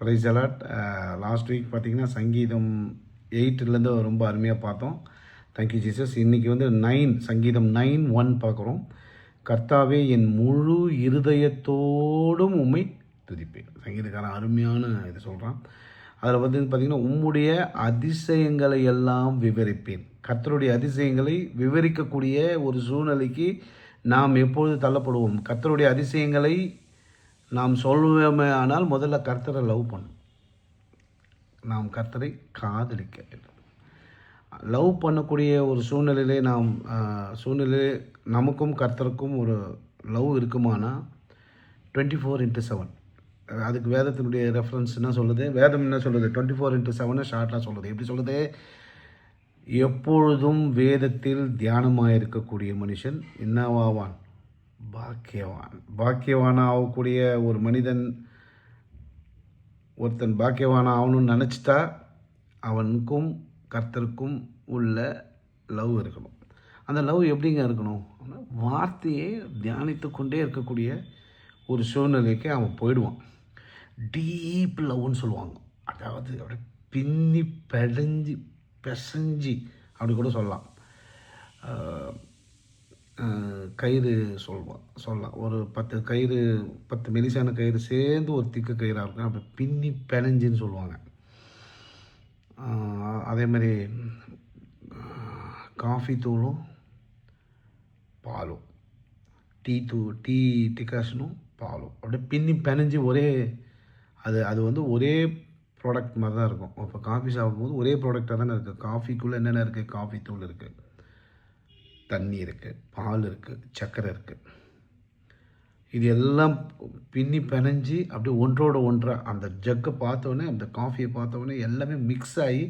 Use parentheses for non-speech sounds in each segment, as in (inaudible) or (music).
Price allot last week பார்த்திங்கன்னா சங்கீதம் எயிட்லேருந்து ரொம்ப அருமையாக பார்த்தோம். தேங்க்யூ ஜீசஸ் இன்றைக்கி வந்து நைன் சங்கீதம் நைன் ஒன் பார்க்குறோம். கர்த்தாவே என் முழு இருதயத்தோடும் உண்மை துதிப்பேன். சங்கீதக்காரன் அருமையான இது சொல்கிறான் அதில் வந்து பார்த்திங்கன்னா உம்முடைய அதிசயங்களை எல்லாம் விவரிப்பேன். கர்த்தருடைய அதிசயங்களை விவரிக்கக்கூடிய ஒரு சூழ்நிலைக்கு நாம் எப்பொழுது தள்ளப்படுவோம்? கர்த்தருடைய அதிசயங்களை நாம் சொல்லுவோமே ஆனால் முதல்ல கர்த்தரை லவ் பண்ணும் நாம் கர்த்தரை காதலிக்க வேண்டும். லவ் பண்ணக்கூடிய ஒரு சூழ்நிலையிலே நாம் சூழ்நிலையிலே சூழ்நிலை நமக்கும் கர்த்தருக்கும் ஒரு லவ் இருக்குமானா? டுவெண்ட்டி ஃபோர் இன்ட்டு செவன் அதுக்கு வேதத்தினுடைய ரெஃபரன்ஸ் என்ன சொல்லுது? வேதம் என்ன சொல்லுது? டுவெண்ட்டி ஃபோர் இன்ட்டு செவனை ஷார்ட்டாக சொல்லுது. எப்படி சொல்லுது? எப்பொழுதும் வேதத்தில் தியானமாக இருக்கக்கூடிய மனுஷன் என்னவாவான்? பாக்கியவான். பாக்கியவானா ஆகக்கூடிய ஒரு மனிதன் ஒருத்தன் பாக்கியவானா ஆகணும்னு நினச்சிட்டா அவனுக்கும் கர்த்தருக்கும் உள்ள லவ் இருக்கணும். அந்த லவ் எப்படிங்க இருக்கணும்? வார்த்தையை தியானித்து கொண்டே இருக்கக்கூடிய ஒரு சூழ்நிலைக்கு அவன் போயிடுவான். டீப் லவ்னு சொல்லுவாங்க. அதாவது அப்படியே பின்னி பெடைஞ்சி பிசைஞ்சி அப்படி கூட சொல்லலாம். கயிறு சொல்லுவான் சொல்லலாம் ஒரு பத்து கயிறு பத்து மெலிசான கயிறு சேர்ந்து ஒரு திக்க கயிறாக இருக்கும். அப்படி பின்னி பிணைஞ்சின்னு சொல்லுவாங்க. அதே மாதிரி காஃபி தூளும் பாலும். டீ தூ டீ டிகாஷனும் பாலும். அப்படியே பின்னி பிணைஞ்சு ஒரே அது அது வந்து ஒரே ப்ராடக்ட் மாதிரி தான் இருக்கும். இப்போ காஃபி சாப்பிடும்போது ஒரே ப்ராடக்டாக தானே இருக்குது காஃபிக்குள்ளே என்னென்ன இருக்குது காஃபி தூள் இருக்குது தண்ணி இருக்குது பால் இருக்குது சர்க்கரை இருக்குது இது எல்லாம் பின்னி பிணைஞ்சு அப்படியே ஒன்றோட ஒன்றாக அந்த ஜக்கை பார்த்தோன்னே அந்த காஃபியை பார்த்தோன்னே எல்லாமே மிக்ஸ் ஆகி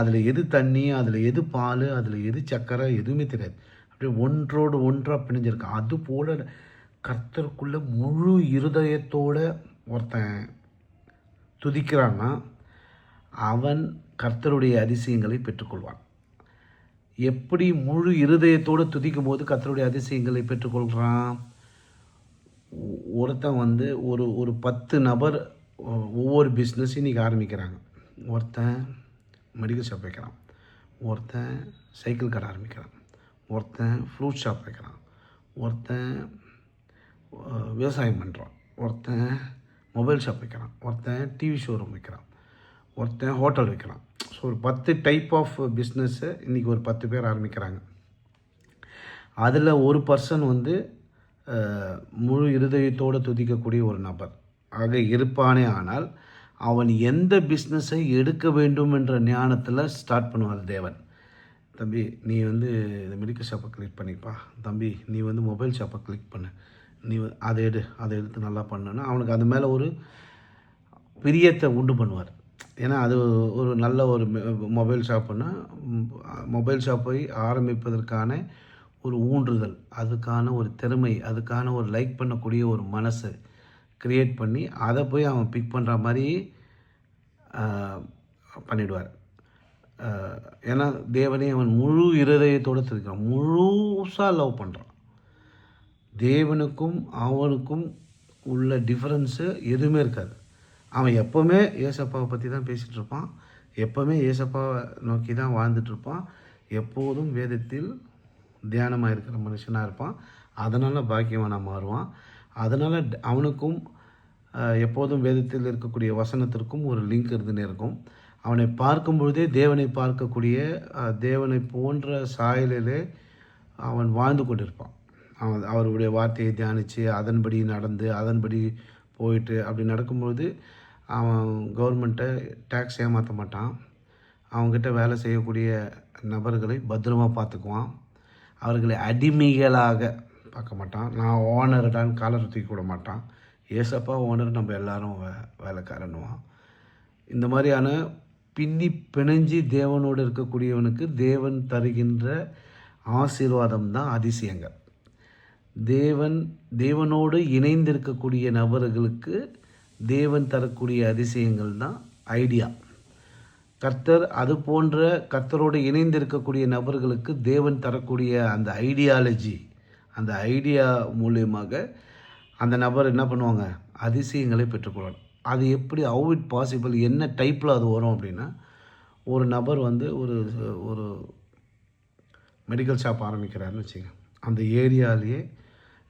அதில் எது தண்ணி அதில் எது பால் அதில் எது சர்க்கரை எதுவுமே தெரியாது. அப்படியே ஒன்றோடு ஒன்றாக பிணைஞ்சிருக்கு. அது போல் கர்த்தருக்குள்ளே முழு இருதயத்தோடு ஒருத்தன் துதிக்கிறான்னா அவன் கர்த்தருடைய அதிசயங்களை பெற்றுக்கொள்வான். எப்படி முழு இருதயத்தோடு துதிக்கும் போது கத்தருடைய அதிசயங்களை பெற்றுக்கொள்கிறான்? ஒருத்தன் வந்து ஒரு ஒரு பத்து நபர் ஒவ்வொரு பிஸ்னஸ் இன்றைக்கி ஆரம்பிக்கிறாங்க. ஒருத்தன் மெடிக்கல் ஷாப் வைக்கிறான். ஒருத்தன் சைக்கிள் கடை ஆரம்பிக்கிறான். ஒருத்தன் ஃப்ரூட் ஷாப் வைக்கிறான். ஒருத்தன் விவசாயம் பண்ணுறான் ஒருத்தன் மொபைல் ஷாப் வைக்கிறான். ஒருத்தன் டிவி ஷோரூம் வைக்கிறான். ஒருத்தன் ஹோட்டல் வைக்கிறான் ஸோ ஒரு பத்து டைப் ஆஃப் பிஸ்னஸ்ஸு இன்றைக்கி ஒரு பத்து பேர் ஆரம்பிக்கிறாங்க. அதில் ஒரு பர்சன் வந்து முழு இருதயத்தோடு துதிக்கக்கூடிய ஒரு நபர். ஆக இருப்பானே ஆனால் அவன் எந்த பிஸ்னஸை எடுக்க வேண்டும் என்ற ஞானத்தில் ஸ்டார்ட் பண்ணுவார் தேவன். தம்பி நீ வந்து இந்த மெடிக்கல் ஷாப்பை கிளிக் பண்ணிப்பா. தம்பி நீ வந்து மொபைல் ஷாப்பை கிளிக் பண்ணு. நீ அதை எடு அதை எடுத்து நல்லா பண்ணுன்னா அவனுக்கு அது மேலே ஒரு பிரியத்தை உண்டு பண்ணுவார். ஏன்னா அது ஒரு நல்ல ஒரு மொபைல் ஷாப்புன்னா மொபைல் ஷாப்பை ஆரம்பிப்பதற்கான ஒரு ஊன்றுதல் அதுக்கான ஒரு திறமை அதுக்கான ஒரு லைக் பண்ணக்கூடிய ஒரு மனசு க்ரியேட் பண்ணி அதை போய் அவன் பிக் பண்ணுற மாதிரி பண்ணிடுவார். ஏன்னா தேவனே அவன் முழு இருதயத்தோடு திருக்கிறான் முழுசாக லவ் பண்ணுறான் தேவனுக்கும் அவனுக்கும் உள்ள டிஃப்ரென்ஸு எதுவுமே இருக்காது. அவன் எப்போவுமே ஏசப்பாவை பற்றி தான் பேசிகிட்டு இருப்பான். எப்போவுமே ஏசப்பாவை நோக்கி தான் வாழ்ந்துட்டு இருப்பான். எப்போதும் வேதத்தில் தியானமாக இருக்கிற மனுஷனாக இருப்பான். அதனால் பாக்கியவனாக மாறுவான். அதனால் அவனுக்கும் எப்போதும் வேதத்தில் இருக்கக்கூடிய வசனத்திற்கும் ஒரு லிங்க் இருந்துன்னு இருக்கும். அவனை பார்க்கும் பொழுதே தேவனை பார்க்கக்கூடிய தேவனை போன்ற சாயலிலே அவன் வாழ்ந்து கொண்டிருப்பான். அவன் அவருடைய வார்த்தையை தியானித்து அதன்படி நடந்து அதன்படி போயிட்டு அப்படி நடக்கும்பொழுது அவன் கவர்மெண்ட்டை டேக்ஸ் ஏமாற்ற மாட்டான். அவங்ககிட்ட வேலை செய்யக்கூடிய நபர்களை பத்திரமா பார்த்துக்குவான். அவர்களை அடிமைகளாக பார்க்க மாட்டான். நான் ஓனர்டான்னு காலர் தூக்கி விட மாட்டான். ஏசப்பா ஓனர் நம்ம எல்லாரும் வே வேலைக்காரனுவான் இந்த மாதிரியான பின்னி பிணைஞ்சி தேவனோடு இருக்கக்கூடியவனுக்கு தேவன் தருகின்ற ஆசீர்வாதம் தான் அதிசயங்கள். தேவன் தேவனோடு இணைந்திருக்கக்கூடிய நபர்களுக்கு தேவன் தரக்கூடிய அதிசயங்கள் தான் ஐடியா கர்த்தர் அது போன்ற கர்த்தரோடு இணைந்திருக்கக்கூடிய நபர்களுக்கு தேவன் தரக்கூடிய அந்த ஐடியாலஜி அந்த ஐடியா மூலியமாக அந்த நபர் என்ன பண்ணுவாங்க? அதிசயங்களை பெற்றுக்கொள்ளணும் அது எப்படி ஹவு இட் பாசிபிள் என்ன டைப்பில் அது வரும் அப்படின்னா ஒரு நபர் வந்து ஒரு ஒரு மெடிக்கல் ஷாப் ஆரம்பிக்கிறாருன்னு வச்சுங்க அந்த ஏரியாலேயே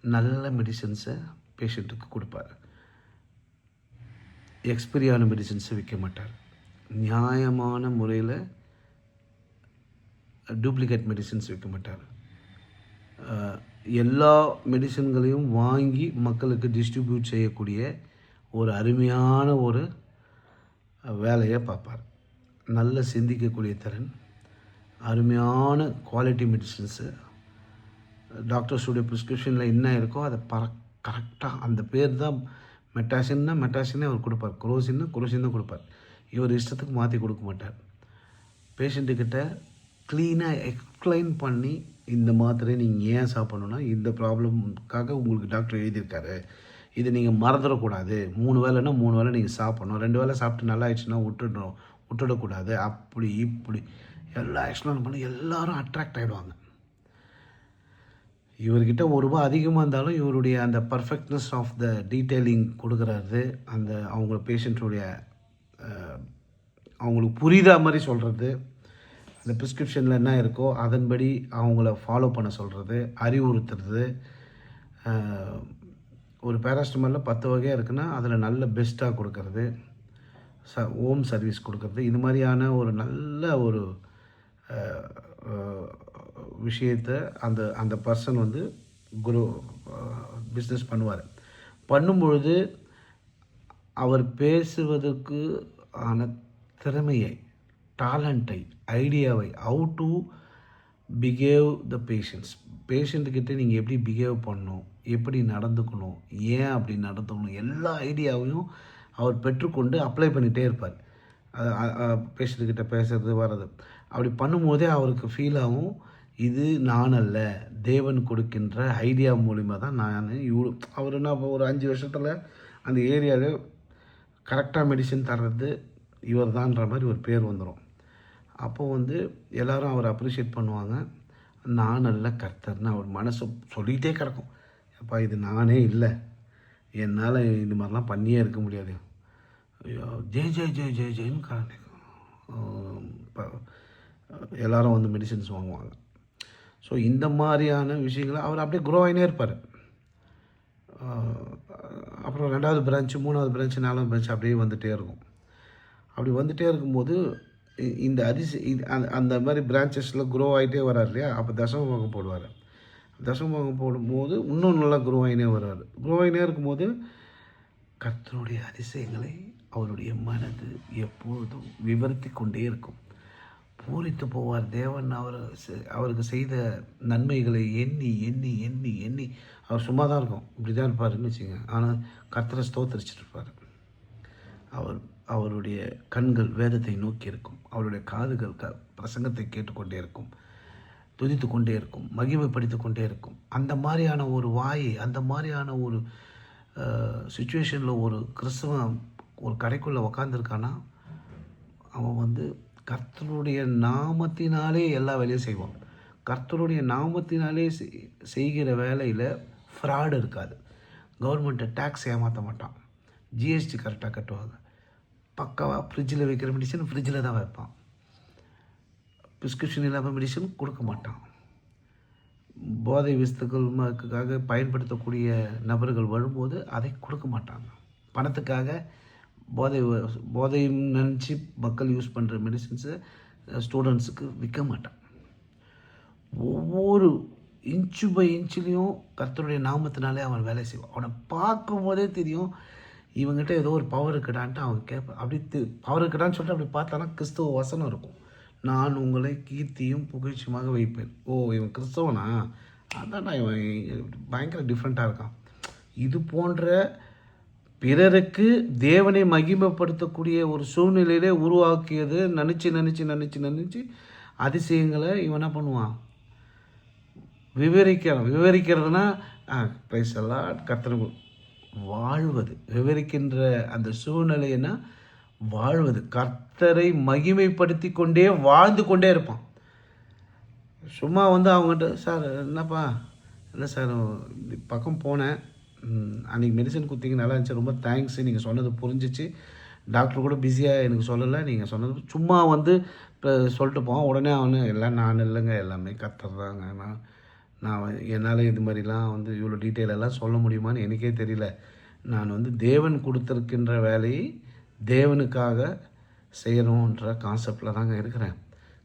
நல்ல மெடிசன்ஸை பேஷண்ட்டுக்கு கொடுப்பாரு. எக்ஸ்பிரியான மெடிசன்ஸை விற்க மாட்டார். நியாயமான முறையில் டூப்ளிகேட் மெடிசன்ஸ் விற்க மாட்டார். எல்லா மெடிசன்களையும் வாங்கி மக்களுக்கு டிஸ்ட்ரிபியூட் செய்யக்கூடிய ஒரு அருமையான ஒரு வேலையை பார்ப்பார். நல்ல சிந்திக்கக்கூடிய திறன் அருமையான குவாலிட்டி மெடிசின்ஸு டாக்டர்ஸுடைய ப்ரிஸ்கிரிப்ஷனில் என்ன இருக்கோ அதை பர கரெக்டாக அந்த பேர் தான் மெட்டாசின்னா மெட்டாசின்னே அவர் கொடுப்பார். குரோசின்னா குரோசின் தான் கொடுப்பார். இவர் இஷ்டத்துக்கு மாற்றி கொடுக்க மாட்டார். பேஷண்ட்டுக்கிட்ட க்ளீனாக எக்ஸ்பிளைன் பண்ணி இந்த மாத்திரை நீங்கள் ஏன் சாப்பிடணுன்னா இந்த ப்ராப்ளம்காக உங்களுக்கு டாக்டர் எழுதியிருக்காரு. இது நீங்கள் மறந்துடக்கூடாது. மூணு வேளைன்னா மூணு வேளை நீங்கள் சாப்பிடணும். ரெண்டு வேளை சாப்பிட்டு நல்லா ஆயிடுச்சுன்னா விட்டுடணும். விட்டுடக்கூடாது. அப்படி இப்படி. எல்லா எக்ஸ்பிளைன் பண்ணி எல்லாரும் அட்ராக்ட் ஆகிடுவாங்க இவர்கிட்ட ஒரு ரூபா அதிகமாக இருந்தாலும் இவருடைய அந்த பர்ஃபெக்ட்னஸ் ஆஃப் த டீட்டெயிலிங் கொடுக்குறாரு அந்த அவங்க பேஷண்ட்டுடைய அவங்களுக்கு புரிதா மாதிரி சொல்கிறது அந்த ப்ரிஸ்கிரிப்ஷனில் என்ன இருக்கோ அதன்படி அவங்கள ஃபாலோ பண்ண சொல்கிறது அறிவுறுத்துறது. ஒரு பேராஸ்டமாலில் பத்து வகையாக இருக்குன்னா அதில் நல்ல பெஸ்ட்டாக கொடுக்கறது ச ஹோம் சர்வீஸ் கொடுக்கறது. இது மாதிரியான ஒரு நல்ல ஒரு விஷயத்தை அந்த அந்த பர்சன் வந்து குரு பிஸ்னஸ் பண்ணுவார். பண்ணும்பொழுது அவர் பேசுவதற்கு ஆன திறமையை டேலண்ட்டை ஐடியாவை how to behave the patients பேஷண்ட்டுக்கிட்ட நீங்கள் எப்படி பிஹேவ் பண்ணணும் எப்படி நடந்துக்கணும் ஏன் அப்படி நடந்துக்கணும் எல்லா ஐடியாவையும் அவர் பெற்றுக்கொண்டு அப்ளை பண்ணிகிட்டே இருப்பார். பேஷண்ட்டுக்கிட்ட பேசுறது வர்றது. அப்படி பண்ணும்போதே அவருக்கு ஃபீல் ஆகும் இது நான் அல்ல தேவன் கொடுக்கின்ற ஐடியா மூலிமா தான் நான் இவ்வளோ அவர் என்ன ஒரு அஞ்சு வருஷத்தில் அந்த ஏரியாவில் கரெக்டாக மெடிசன் தர்றது இவர் தான்ற மாதிரி ஒரு பேர் வந்துடும் அப்போ வந்து எல்லோரும் அவர் அப்ரிஷியேட் பண்ணுவாங்க. நான் அல்ல கர்த்தர்னு அவர் மனசு சொல்லிகிட்டே கிடக்கும். அப்பா இது நானே இல்லை. என்னால் இது மாதிரிலாம் பண்ணியே இருக்க முடியாது. ஐயோ ஜெய் ஜெய் ஜெய் ஜெய் ஜெயின்னு காணிக்கும் எல்லாரும் வந்து மெடிசின்ஸ் வாங்குவாங்க. ஸோ இந்த மாதிரியான விஷயங்களை அவர் அப்படியே க்ரோ ஆகினே இருப்பார். அப்புறம் ரெண்டாவது பிரான்ச்சு மூணாவது பிரான்ச்சு நாலாவது பிரான்ச்சு அப்படியே வந்துகிட்டே இருக்கும். அப்படி வந்துகிட்டே இருக்கும்போது இந்த அரிசி இது அந்த அந்த மாதிரி பிரான்ச்சஸில் க்ரோ ஆகிட்டே வரார் இல்லையா? அப்போ தசமபாகம் போடுவார். தசமபாகம் போடும்போது இன்னும் நல்லா க்ரோ ஆகினே வர்றார் க்ரோ ஆகினே இருக்கும்போது கர்த்தருடைய அதிசயங்களை அவருடைய மனது எப்பொழுதும் விவரித்து கொண்டே இருக்கும். பூரித்து போவார். தேவன் அவர் செ- அவருக்கு செய்த நன்மைகளை எண்ணி எண்ணி எண்ணி எண்ணி அவர் சும்மா தான் இருக்கும். இப்படி தான் இருப்பாருன்னு வச்சுங்க ஆனால் கர்த்தரை ஸ்தோத்தரிச்சிட்டு இருப்பார் அவர் அவருடைய கண்கள் வேதத்தை நோக்கி இருக்கும். அவருடைய காதுகள் க பிரசங்கத்தை கேட்டுக்கொண்டே இருக்கும். துதித்து கொண்டே இருக்கும். மகிமைப்படுத்தி கொண்டே இருக்கும். அந்த மாதிரியான ஒரு வாய் அந்த மாதிரியான ஒரு சுச்சுவேஷனில் ஒரு கிறிஸ்தவன் ஒரு கடைக்குள்ளே உக்காந்துருக்கானா? அவன் வந்து கர்த்தருடைய நாமத்தினாலே எல்லா வேலையும் செய்வான். கர்த்தருடைய நாமத்தினாலே செய்கிற வேலையில் ஃப்ராடு இருக்காது. கவர்மெண்ட்டை டேக்ஸ் ஏமாற்ற மாட்டான். ஜிஎஸ்டி கரெக்டாக கட்டுவாங்க. பக்காவாக ஃப்ரிட்ஜில் வைக்கிற மெடிசன் ஃப்ரிட்ஜில் தான் வைப்பான். ப்ரிஸ்கிரிப்ஷன் இல்லாமல் மெடிசன் கொடுக்க மாட்டான். போதை விஸ்துக்களுக்காக பயன்படுத்தக்கூடிய நபர்கள் வரும்போது அதை கொடுக்க மாட்டாங்க. பணத்துக்காக போதை போதைன்னு நினச்சி மக்கள் யூஸ் பண்ணுற மெடிசின்ஸை ஸ்டூடெண்ட்ஸுக்கு விற்க மாட்டான் ஒவ்வொரு இன்ச்சு பை இன்ச்சுலேயும் கர்த்தருடைய நாமத்தினாலே அவன் வேலை செய்வான். அவனை பார்க்கும்போதே தெரியும் இவங்ககிட்ட ஏதோ ஒரு பவர் இருக்கடான்ட்டு அவன் கேட்பான் அப்படி பவர் இருக்கடான்னு சொல்லிட்டு அப்படி பார்த்தானா கிறிஸ்துவ வசனம் இருக்கும். நான் உங்களை கீர்த்தியும் புகழ்ச்சியுமாக வைப்பேன். ஓ இவன் கிறிஸ்தவனா? அதான் இவன் பயங்கர டிஃப்ரெண்ட்டாக இருக்கான். இது போன்ற பிறருக்கு தேவனை மகிமைப்படுத்தக்கூடிய ஒரு சூழ்நிலையிலே உருவாக்கியது நினச்சி நினச்சி நினச்சி நினச்சி அதிசயங்களை இவன் என்ன பண்ணுவான்? விவரிக்கிறான். விவரிக்கிறதுனா ப்ரைஸ் எல்லாம் கத்தனை வாழ்வது. விவரிக்கின்ற அந்த சூழ்நிலைன்னா வாழ்வது. கர்த்தரை மகிமைப்படுத்தி கொண்டே வாழ்ந்து கொண்டே இருப்பான். சும்மா வந்து அவங்ககிட்ட சார் என்னப்பா? இல்லை சார் பக்கம் போனேன். அன்றைக்கி மெடிசன் கொடுத்தீங்க நல்லா இருந்துச்சு. ரொம்ப தேங்க்ஸ் நீங்கள் சொன்னது புரிஞ்சிச்சு. டாக்டர் கூட பிஸியாக எனக்கு சொல்லலை. நீங்கள் சொன்னது சும்மா வந்து இப்போ சொல்லிட்டு போவான் உடனே அவனு எல்லாம் நான் இல்லைங்க. எல்லாமே கத்துறதாங்க நான் நான் என்னால் இது மாதிரிலாம் வந்து இவ்வளோ டீட்டெயில் எல்லாம் சொல்ல முடியுமான்னு எனக்கே தெரியல. நான் வந்து தேவன் கொடுத்துருக்கின்ற வேலையை தேவனுக்காக செய்யணுன்ற கான்செப்டில் தாங்க இருக்கிறேன்.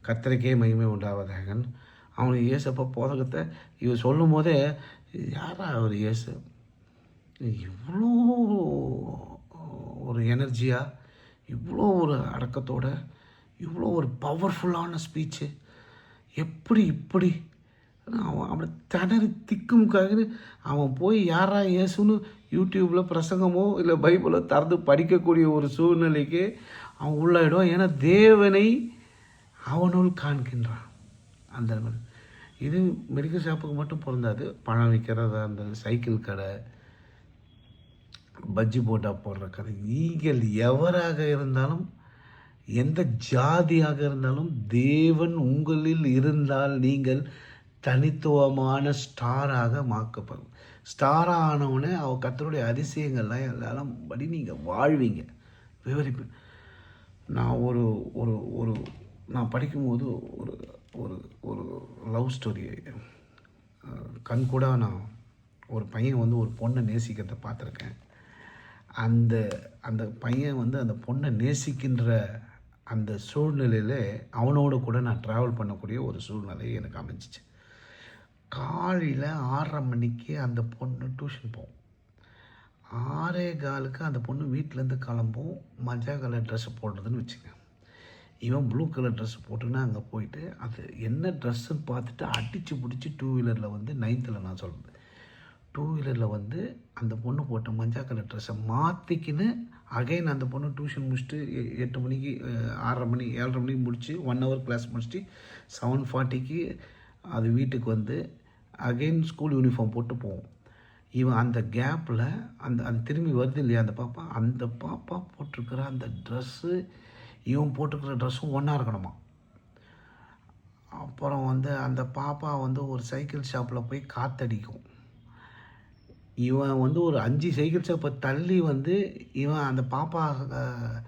கத்தரிக்கே மகிமை உண்டாவதாகன்னு அவனுக்கு இயேசப்போ போதகத்தை இவர் சொல்லும் போதே யாரா அவர் இயேசு? இவ்வளோ ஒரு எனர்ஜியாக இவ்வளோ ஒரு அடக்கத்தோட இவ்வளோ ஒரு பவர்ஃபுல்லான ஸ்பீச்சு எப்படி இப்படி அவன் அப்படி திணறி திக்குமுக்காக அவன் போய் யாரா இயேசுன்னு யூடியூப்பில் பிரசங்கமோ இல்லை பைபிளோ திறந்து படிக்கக்கூடிய ஒரு சூழ்நிலைக்கு அவன் உள்ளாயிடும் ஏன்னா தேவனை அவனுள் காண்கின்றான். அந்த மாதிரி. இது மெடிக்கல் ஷாப்புக்கு மட்டும் பிறந்தாது பழம் விற்கிறதா அந்த சைக்கிள் கடை பஜ்ஜி போட்டா போடுற கதை. நீங்கள் எவராக இருந்தாலும் எந்த ஜாதியாக இருந்தாலும் தேவன் உங்களில் இருந்தால் நீங்கள் தனித்துவமான ஸ்டாராக மாக்கப்படும். ஸ்டாராக ஆனவுடனே அவ கத்தருடைய அதிசயங்கள்லாம் எல்லாம் படி நீங்கள் வாழ்வீங்க. விவரிப்பேன் நான் ஒரு ஒரு ஒரு நான் படிக்கும்போது ஒரு ஒரு ஒரு லவ் ஸ்டோரி. கண் கூட நான் ஒரு பையன் வந்து ஒரு பொண்ணை நேசிக்கிறத பார்த்துருக்கேன். அந்த அந்த பையன் வந்து அந்த பொண்ணை நேசிக்கின்ற அந்த சூழ்நிலையில் அவனோட கூட நான் ட்ராவல் பண்ணக்கூடிய ஒரு சூழ்நிலை எனக்கு அமைஞ்சிச்சு. காலையில் ஆறரை மணிக்கு அந்த பொண்ணு டியூஷன் போகும். ஆறே காலுக்கு அந்த பொண்ணு வீட்டிலேருந்து கிளம்பும். மஞ்சா கலர் ட்ரெஸ்ஸு போடுறதுன்னு வச்சுங்க இவன் ப்ளூ கலர் ட்ரெஸ் போட்டுன்னா அங்கே போயிட்டு அது என்ன ட்ரெஸ்ஸுன்னு பார்த்துட்டு அடித்து பிடிச்சி டூ வீலரில் வந்து நைன்த்தில் நான் சொல்கிறது டூ வீலரில் வந்து அந்த பொண்ணு போட்ட மஞ்சள் கலர் ட்ரெஸ்ஸை மாற்றிக்கின்னு அகைன் அந்த பொண்ணு டியூஷன் முடிச்சுட்டு எட்டு மணிக்கு ஆறரை மணி ஏழரை மணிக்கு முடிச்சு ஒன் ஹவர் கிளாஸ் முடிச்சுட்டு செவன் ஃபார்ட்டிக்கு அது வீட்டுக்கு வந்து அகைன் ஸ்கூல் யூனிஃபார்ம் போட்டு போவோம். இவன் அந்த கேப்பில் அந்த அந்த திரும்பி வருது இல்லையா அந்த பாப்பா? அந்த பாப்பா போட்டிருக்கிற அந்த ட்ரெஸ்ஸு இவன் போட்டிருக்கிற ட்ரெஸ்ஸும் ஒன்றா இருக்கணுமா? அப்புறம் வந்து அந்த பாப்பா வந்து ஒரு சைக்கிள் ஷாப்பில் போய் காற்றடிக்கும் இவன் வந்து ஒரு அஞ்சு சைக்கிள் ஷாப்பை தள்ளி வந்து இவன் அந்த பாப்பா அஹ்,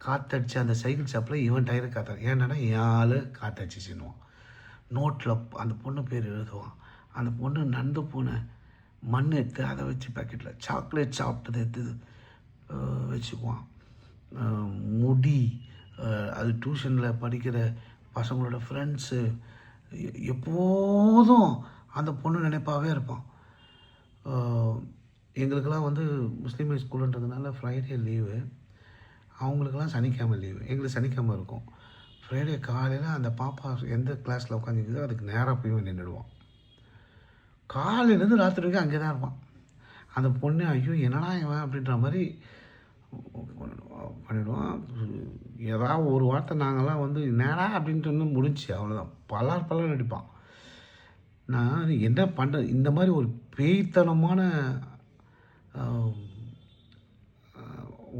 காத்தடிச்ச அந்த சைக்கிள் ஷாப்பில் இவன் டயரை காத்த ஏன்னா என் ஆள் காத்தடிச்சிச்சுன்னுவான். நோட்டில் அந்த பொண்ணு பேர் எழுதுவான். அந்த பொண்ணு நடந்து போன மண் எடுத்து அதை வச்சு பாக்கெட்டில் சாக்லேட் சாப்பிட்டதை எடுத்து வச்சுக்குவான். முடி அது டியூஷனில் படிக்கிற பசங்களோட ஃப்ரெண்ட்ஸு எப்போதும் அந்த பொண்ணு நினைப்பாவே இருப்பான். எங்களுக்கெல்லாம் வந்து முஸ்லீம் ஸ்கூலுன்றதுனால ஃப்ரைடே லீவு. அவங்களுக்கெல்லாம் சனிக்கிழமை லீவு. எங்களுக்கு சனிக்கிழமை இருக்கும். ஃப்ரைடே காலையில் அந்த பாப்பா எந்த கிளாஸில் உட்காந்துக்குதோ அதுக்கு நேராக போய் நின்றுடுவான் காலையிலேருந்து ராத்திரி வரைக்கும் அங்கே தான் இருப்பான். அந்த பொண்ணு ஐயோ என்னடா இவன்? அப்படின்ற மாதிரி பண்ணிடுவான். ஏதாவது ஒரு வார்த்தை நாங்கள்லாம் வந்து என்னடா? அப்படின்ட்டு வந்து முடிஞ்சு அவ்வளோதான் பலார் பலர் நடிப்பான் நான் என்ன பண்ணுறது இந்த மாதிரி ஒரு பேய்த்தனமான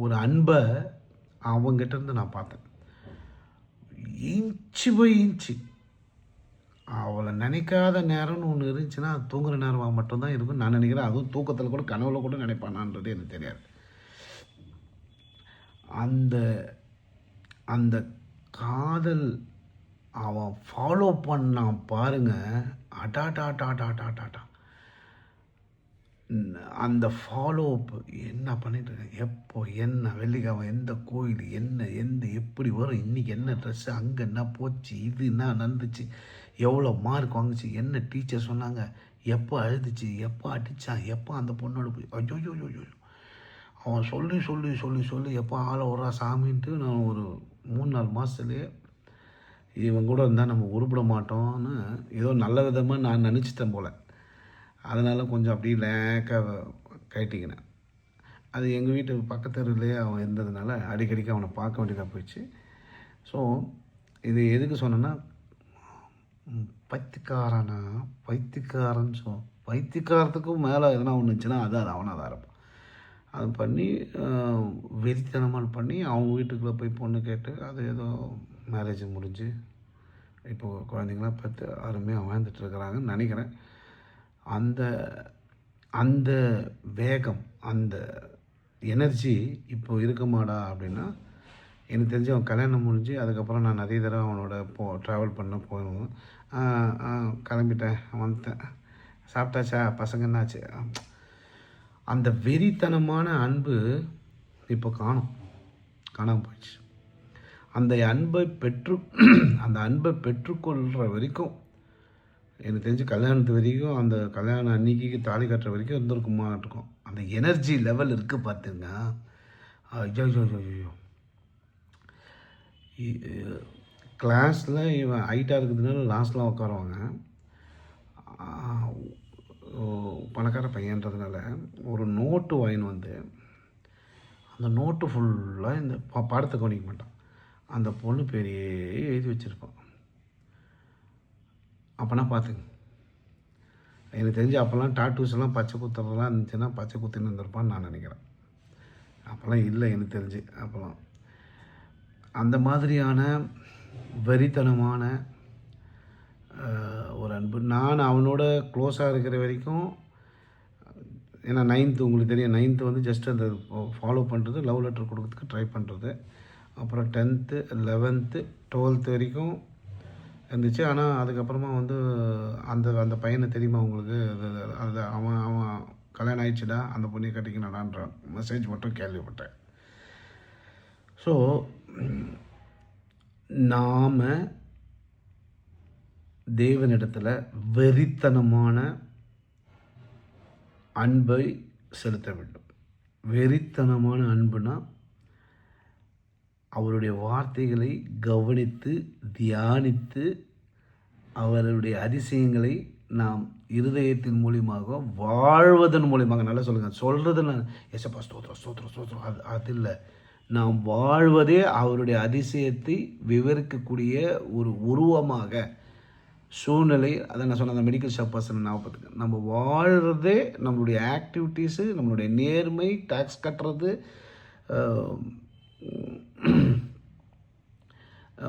ஒரு அன்பை அவங்ககிட்ட இருந்து நான் பார்த்தேன். Inch by inch. அவளை நினைக்காத நேரம்னு ஒன்று இருந்துச்சுன்னா அது தூங்குற நேரமாக மட்டும்தான் இருக்கும். நான் நினைக்கிறேன் அதுவும் தூக்கத்தில் கூட கனவுல கூட நினைப்பானான்றது எனக்கு தெரியாது. அந்த அந்த காதல் அவன் ஃபாலோ பண்ணான் பாருங்க. அடாடாடாடாடாடாடா அந்த ஃபாலோ அப் என்ன பண்ணிட்டுருக்கேன் எப்போ என்ன வெள்ளிக்கிழமை எந்த கோயில் என்ன எந்த எப்படி வரும் இன்றைக்கி என்ன ட்ரெஸ்ஸு அங்கே என்ன போச்சு இது என்ன நடந்துச்சு எவ்வளோ மார்க் வாங்குச்சு என்ன டீச்சர் சொன்னாங்க எப்போ அழுதுச்சு எப்போ அடித்தான் எப்போ அந்த பொண்ணோட போய் ஐயோ ஐயோ ஐயோ அவன் சொல்லி சொல்லி சொல்லி சொல்லி எப்போ ஆளை விட்றா சாமின்ட்டு நான் ஒரு மூணு நாலு மாதத்துலேயே இவன் கூட இருந்தால் நம்ம உருப்பிட மாட்டோம்னு ஏதோ நல்ல விதமாக நான் நினச்சிட்டேன் போல். அதனால் கொஞ்சம் அப்படியே லேக்காக கட்டிக்கினேன். அது எங்கள் வீட்டு பக்கத்து அவன் இருந்ததுனால அடிக்கடிக்கு அவனை பார்க்க வேண்டியதாக போயிடுச்சு. ஸோ இது எதுக்கு சொன்னேன்னா பைத்தியக்காரனா? பைத்தியக்காரன்னு சொ பைத்தியக்காரத்துக்கும் மேலே எதனா ஒன்று இருந்துச்சுன்னா அது அது அவனாக தான் இருப்பான். அது பண்ணி வெறித்தனமான வெறித்தனமாக பண்ணி அவங்க வீட்டுக்குள்ளே போய் பொண்ணு கேட்டு அது ஏதோ மேரேஜ் முடிஞ்சு இப்போ குழந்தைங்களாம் பார்த்து அருமையாக வாழ்ந்துட்டுருக்குறாங்கன்னு நினைக்கிறேன். அந்த அந்த வேகம் அந்த எனர்ஜி இப்போ இருக்குமாடா அப்படின்னா எனக்கு தெரிஞ்சு அவன் கல்யாணம் முடிஞ்சு அதுக்கப்புறம் நான் நிறைய தடவை அவனோட போ ட்ராவல் பண்ண போயிடுவோம் கிளம்பிட்டேன் வந்துட்டேன். சாப்பிட்டாச்சா? பசங்க என்னாச்சு? அந்த வெறித்தனமான அன்பு இப்போ காணும். காணாமல் போயிடுச்சு. அந்த அன்பை பெற்று அந்த அன்பை பெற்றுக்கொள்கிற வரைக்கும் எனக்கு தெரிஞ்சு கல்யாணத்து வரைக்கும் அந்த கல்யாணம் அன்னைக்கு தாலி கட்டுற வரைக்கும் இருந்திருக்குமா இருக்கும். அந்த எனர்ஜி லெவல் இருக்குது பார்த்துங்க ஐயோ ஐயோ கிளாஸில் இவன் ஹைட்டாக இருக்கிறதுனால லாஸ்ட்லாம் உட்காருவாங்க. பணக்கார பையன்றதுனால ஒரு நோட்டு வாங்கின்னு வந்து அந்த நோட்டு ஃபுல்லாக இந்த பா பாடத்தை கவனிக்க மாட்டான். அந்த பொண்ணு பேரையே எழுதி வச்சுருப்பான். அப்போனா பார்த்துங்க எனக்கு தெரிஞ்சு அப்போல்லாம் டாட்டூஸ் எல்லாம் பச்சை குத்துறதெல்லாம் இருந்துச்சுன்னா பச்சை குத்தின்னு இருந்திருப்பான்னு நான் நினைக்கிறேன். அப்போல்லாம் இல்லை எனக்கு தெரிஞ்சு அப்போல்லாம். அந்த மாதிரியான வெறித்தனமான ஒரு அன்பு. நான் அவனோட க்ளோஸாக இருக்கிற வரைக்கும் ஏன்னா நைன்த்து உங்களுக்கு தெரியும் நைன்த்து வந்து ஜஸ்ட் அந்த ஃபாலோ பண்ணுறது லவ் லெட்டர் கொடுக்கறதுக்கு ட்ரை பண்ணுறது அப்புறம் டென்த்து லெவன்த்து டுவெல்த்து வரைக்கும் இருந்துச்சு. ஆனால் அதுக்கப்புறமா வந்து அந்த அந்த பையனை தெரியுமா உங்களுக்கு? அது அது அவன் அவன் கல்யாணம் ஆயிடுச்சுடா அந்த பொண்ணையை கட்டிக்கணுடான்ற மெசேஜ் மட்டும் கேள்விப்பட்டேன். ஸோ நாம் தேவனிடத்தில் வெறித்தனமான அன்பை செலுத்த வேண்டும். வெறித்தனமான அன்புனா அவருடைய வார்த்தைகளை கவனித்து தியானித்து அவருடைய அதிசயங்களை நாம் இருதயத்தின் மூலியமாக வாழ்வதன் மூலியமாக நல்லா சொல்லுங்கள் சொல்கிறது நான் எசப்பா ஸ்தோத்திரம் ஸ்தோத்திரம் ஸ்தோத்திரம். அது அது இல்லை. நாம் வாழ்வதே அவருடைய அதிசயத்தை விவரிக்கக்கூடிய ஒரு உருவமாக சூழ்நிலை. அதை நான் சொன்ன அந்த மெடிக்கல் ஷாப் பர்சன் ஞாபகத்துக்கு. நம்ம வாழ்கிறதே நம்மளுடைய ஆக்டிவிட்டீஸு நம்மளுடைய நேர்மை டேக்ஸ் கட்டுறது (clears throat)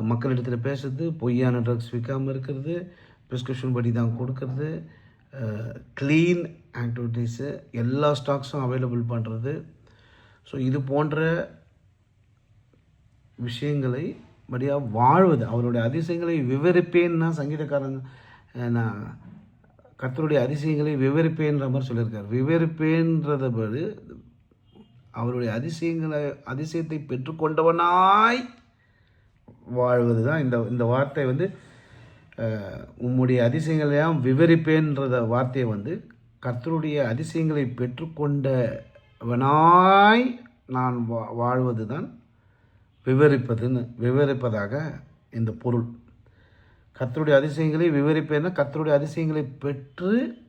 மக்களிடத்தில் பேசுறது பொய்யான ட்ரக்ஸ் விற்காமல் இருக்கிறது ப்ரிஸ்கிரிப்ஷன் படி தான் கொடுக்கறது க்ளீன் ஆக்டிவிட்டீஸு எல்லா ஸ்டாக்ஸும் அவைலபிள் பண்ணுறது ஸோ இது போன்ற விஷயங்களை படியாக வாழ்வது அவருடைய அதிசயங்களை விவரிப்பேன்னா சங்கீதக்காரங்க நான் கர்த்தருடைய அதிசயங்களை விவரிப்பேன்ற மாதிரி சொல்லியிருக்காரு. விவரிப்பேன்றத படி அவருடைய அதிசயங்களை அதிசயத்தை பெற்றுக்கொண்டவனாய் வாழ்வது தான் இந்த இந்த வார்த்தை வந்து உம்முடைய அதிசயங்களையாம் விவரிப்பேன்றத வார்த்தையை வந்து கர்த்தருடைய அதிசயங்களை பெற்றுக்கொண்டவனாய் நான் வா வாழ்வது தான் விவரிப்பதுன்னு விவரிப்பதாக இந்த பொருள். கர்த்தருடைய அதிசயங்களை விவரிப்பேன்னா கர்த்தருடைய அதிசயங்களை பெற்று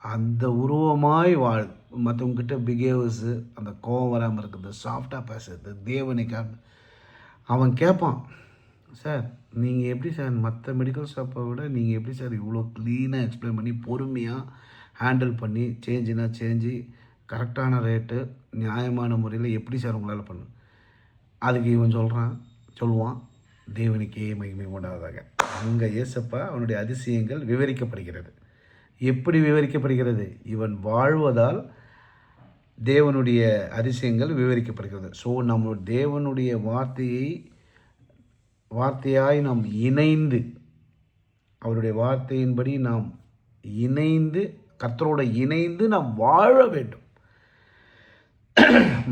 அந்த உருவமாய் வாழ் மற்றவங்கக்கிட்ட பிகேவர்ஸு அந்த கோவம் வராமல் இருக்கிறது சாஃப்டாக பேசுறது தேவனைக்காக அவன் கேட்பான் சார் நீங்கள் எப்படி சார் மற்ற மெடிக்கல் ஷாப்பை விட நீங்கள் எப்படி சார் இவ்வளோ க்ளீனாக எக்ஸ்பிளைன் பண்ணி பொறுமையாக ஹேண்டில் பண்ணி சேஞ்சுனா சேஞ்சு கரெக்டான ரேட்டு நியாயமான முறையில் எப்படி சார் உங்களால் பண்ணு அதுக்கு இவன் சொல்கிறான் சொல்லுவான் தேவனுக்கே மகிமை உண்டாவதாக. அங்கே இயேசப்பா அவனுடைய அதிசயங்கள் விவரிக்கப்படுகிறது. எப்படி விவரிக்கப்படுகிறது? இவன் வாழ்வதால் தேவனுடைய அதிசயங்கள் விவரிக்கப்படுகிறது. ஸோ நம்ம தேவனுடைய வார்த்தையை வார்த்தையாய் நாம் இணைந்து அவருடைய வார்த்தையின்படி நாம் இணைந்து கர்த்தரோட இணைந்து நாம் வாழ வேண்டும்.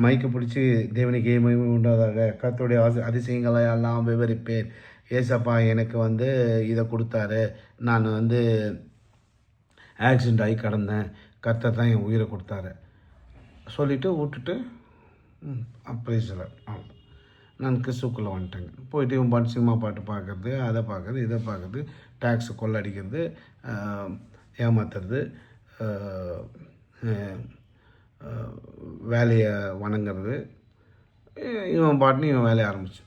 மைக்கை பிடிச்சி தேவனுக்கு மகிமை உண்டாதாக கர்த்தருடைய ஆசி அதிசயங்களை எல்லாம் விவரிப்பேன். ஏசப்பா எனக்கு வந்து இதை கொடுத்தாரு. நான் வந்து ஆக்சிடெண்ட் ஆகி கடந்தேன். கர்த்தர் தான் என் உயிரை கொடுத்தாரு. சொல்லிவிட்டு விட்டுட்டு அப்ரைஸில் நான் கிறிஸ்துக்குள்ளே வந்துட்டேங்க. போயிட்டு இவன் பாட்டு சினிமா பாட்டு பார்க்குறது அதை பார்க்குறது இதை பார்க்குறது டேக்ஸ் கொள்ளடிக்கிறது ஏமாத்துறது வேலையை வணங்குறது. இவன் பாட்டுன்னு இவன் வேலையை ஆரம்பிச்சு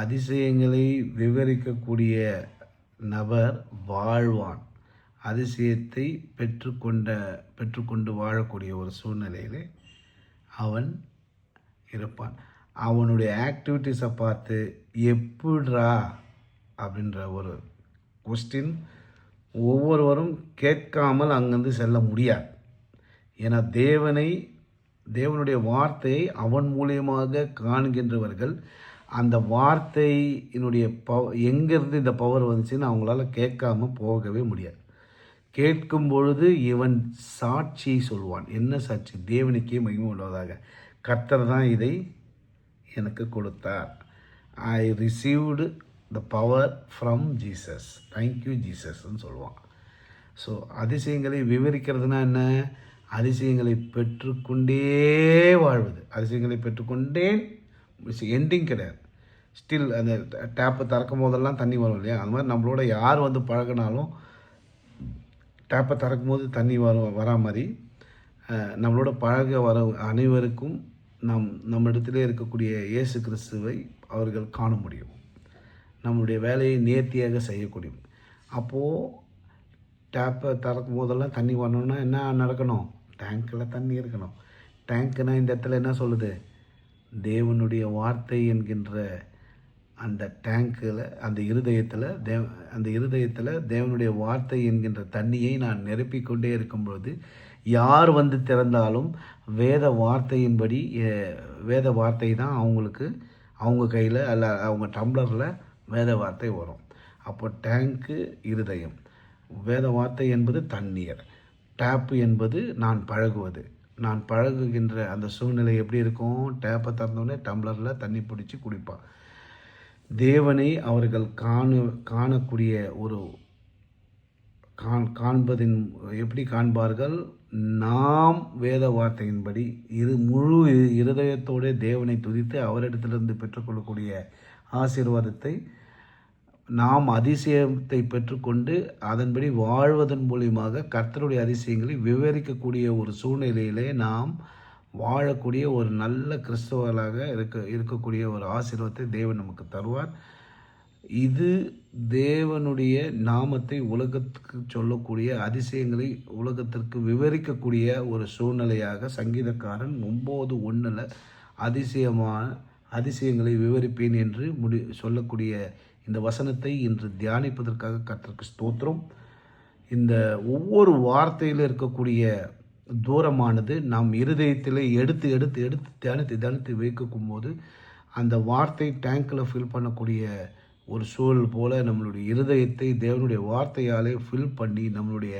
அதிசயங்களை விவரிக்கக்கூடிய நபர் வாழ்வான். அதிசயத்தை பெற்றுக்கொண்ட பெற்றுக்கொண்டு வாழக்கூடிய ஒரு சூழ்நிலையில் அவன் இருப்பான். அவனுடைய ஆக்டிவிட்டீஸை பார்த்து எப்படா அப்படின்ற ஒரு கொஸ்டின் ஒவ்வொருவரும் கேட்காமல் அங்கிருந்து செல்ல முடியாது. ஏன்னா தேவனை தேவனுடைய வார்த்தையை அவன் மூலியமாக காண்கின்றவர்கள் அந்த வார்த்தையினுடைய பவ எங்கேருந்து இந்த பவர் வந்துச்சுன்னு அவங்களால கேட்காம போகவே முடியாது. கேட்கும் பொழுது இவன் சாட்சி சொல்வான். என்ன சாட்சி? தேவனுக்கே மகிமை உள்ளதாக கர்த்தர் தான் இதை எனக்கு கொடுத்தார். I received the power from Jesus thank you ஜீசஸ்ன்னு சொல்லுவான் ஸோ அதிசயங்களை விவரிக்கிறதுனா என்ன? அதிசயங்களை பெற்றுக்கொண்டே வாழ்வது. அதிசயங்களை பெற்றுக்கொண்டேன் எண்டிங் கிடையாது. ஸ்டில் அந்த டேப்பை திறக்கும் போதெல்லாம் தண்ணி வரும் இல்லையா? அது மாதிரி நம்மளோட யார் வந்து பழகினாலும் டேப்பை திறக்கும்போது தண்ணி வரும் வரா மாதிரி நம்மளோட பழக வர அனைவருக்கும் நம் நம்மிடத்திலே இருக்கக்கூடிய இயேசு கிறிஸ்துவை அவர்கள் காண முடியும். நம்மளுடைய வேலையை நேர்த்தியாக செய்யக்கூடியும் அப்போது டேப்பை திறக்கும் போதெல்லாம் தண்ணி வரணும்னா என்ன நடக்கணும்? டேங்க்கில் தண்ணி இருக்கணும். டேங்க்குனால் இந்த இடத்துல என்ன சொல்லுது? தேவனுடைய வார்த்தை என்கின்ற அந்த டேங்க்கில் அந்த இருதயத்தில் தேவ அந்த இருதயத்தில் தேவனுடைய வார்த்தை என்கின்ற தண்ணியை நான் நிரப்பிக்கொண்டே இருக்கும் பொழுது யார் வந்து திறந்தாலும் வேத வார்த்தையின்படி வேத வார்த்தை தான் அவங்களுக்கு அவங்க கையில் அல்ல அவங்க டம்ளரில் வேத வார்த்தை வரும். அப்போ டேங்க்கு இருதயம். வேத வார்த்தை என்பது தண்ணீர். டேப்பு என்பது நான் பழகுவது. நான் பழகுகின்ற அந்த சூழ்நிலை எப்படி இருக்கும்? டேப்பை திறந்தோடனே டம்ளரில் தண்ணி பிடிச்சி குடிப்பான். தேவனை அவர்கள் காண காணக்கூடிய ஒரு காண் காண்பதின் எப்படி காண்பார்கள்? நாம் வேத வார்த்தையின்படி இரு முழு இருதயத்தோடு தேவனை துதித்து அவரிடத்திலிருந்து பெற்றுக்கொள்ளக்கூடிய ஆசீர்வாதத்தை நாம் அதிசயத்தை பெற்றுக்கொண்டு அதன்படி வாழ்வதன் மூலியமாக கர்த்தருடைய அதிசயங்களை விவரிக்கக்கூடிய ஒரு சூழ்நிலையிலே நாம் வாழக்கூடிய ஒரு நல்ல கிறிஸ்தவர்களாக இருக்க இருக்கக்கூடிய ஒரு ஆசீர்வாதத்தை தேவன் நமக்கு தருவார். இது தேவனுடைய நாமத்தை உலகத்துக்கு சொல்லக்கூடிய அதிசயங்களை உலகத்திற்கு விவரிக்கக்கூடிய ஒரு சூழ்நிலையாக சங்கீதக்காரன் ஒம்பது ஒன்றில் அதிசயமான அதிசயங்களை விவரிப்பேன் என்று முடி சொல்லக்கூடிய இந்த வசனத்தை இன்று தியானிப்பதற்காக கற்றுக்கு ஸ்தோத்திரம். இந்த ஒவ்வொரு வார்த்தையில் இருக்கக்கூடிய தூரமானது நாம் இருதயத்தில் எடுத்து எடுத்து எடுத்து தியானித்து தியானித்து வைக்கும் போது அந்த வார்த்தை டேங்கில் ஃபில் பண்ணக்கூடிய ஒரு சூழல் போல் நம்மளுடைய இருதயத்தை தேவனுடைய வார்த்தையாலே ஃபில் பண்ணி நம்மளுடைய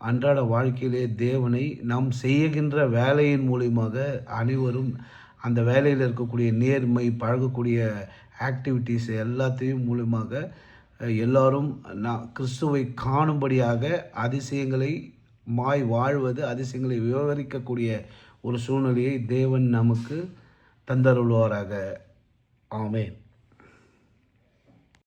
அன்றாட வாழ்க்கையிலே தேவனை நாம் செய்கின்ற வேலையின் மூலியமாக அனைவரும் அந்த வேலையில் இருக்கக்கூடிய நேர்மை பழகக்கூடிய ஆக்டிவிட்டீஸ் எல்லாத்தையும் மூலியமாக எல்லாரும் நான் கிறிஸ்துவை காணும்படியாக அதிசயங்களை மாய் வாழ்வது அதிசயங்களை விவரிக்கக்கூடிய ஒரு சூழ்நிலையை தேவன் நமக்கு தந்தருள்வாராக. ஆமேன்.